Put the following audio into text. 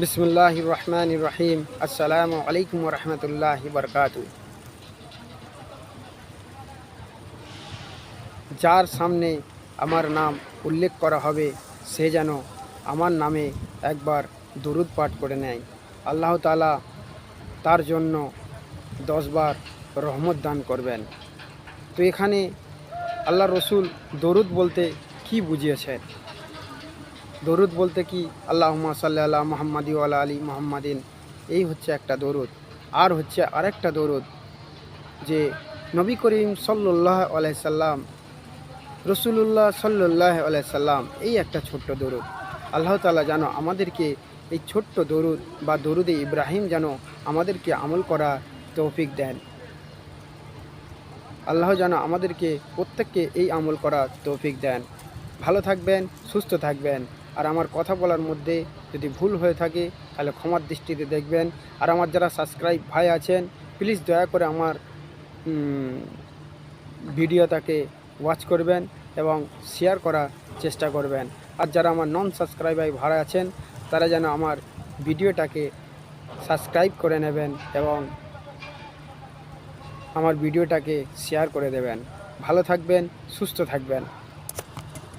বিসমুল্লাহ রহমান রহিম আসসালামু আলাইকুম রহমতুল্লাহ বরকাত। যার সামনে আমার নাম উল্লেখ করা হবে, সে যেন আমার নামে একবার দরুদ পাঠ করে নেয়। আল্লাহ তালা তার জন্য দশবার রহমত দান করবেন। তো এখানে আল্লাহ রসুল দরুদ বলতে কি বুঝিয়েছেন? দরুদ বলতে কি? আল্লাহ সাল্লাহ আল্লাহ মোহাম্মদি আলা আলী মোহাম্মদিন। এই হচ্ছে একটা দরুদ। আর হচ্ছে আরেকটা দরুদ যে নবী করিম সাল্লাহ আলাইসাল্লাম রসুল্লাহ সাল্লাহ আলাইসাল্লাম এই একটা ছোট্ট দরুদ। আল্লাহ তালা যেন আমাদেরকে এই ছোট্ট দরুদ বা দরুদে ইব্রাহিম যেন আমাদেরকে আমল করা তৌফিক দেন। আল্লাহ যেন আমাদেরকে প্রত্যেককে এই আমল করা তৌফিক দেন। ভালো থাকবেন, সুস্থ থাকবেন। আর আমার কথা বলার মধ্যে যদি ভুল হয়ে থাকে, তাহলে ক্ষমার দৃষ্টিতে দেখবেন। আর আমার যারা সাবস্ক্রাইব ভাই আছেন প্লিজ দয়া করে আমার ভিডিওটাকে ওয়াচ করবেন এবং শেয়ার করার চেষ্টা করবেন। আর যারা আমার নন সাবস্ক্রাইবার ভাড়া আছেন, তারা যেন আমার ভিডিওটাকে সাবস্ক্রাইব করে নেবেন এবং আমার ভিডিওটাকে শেয়ার করে দেবেন। ভালো থাকবেন, সুস্থ থাকবেন।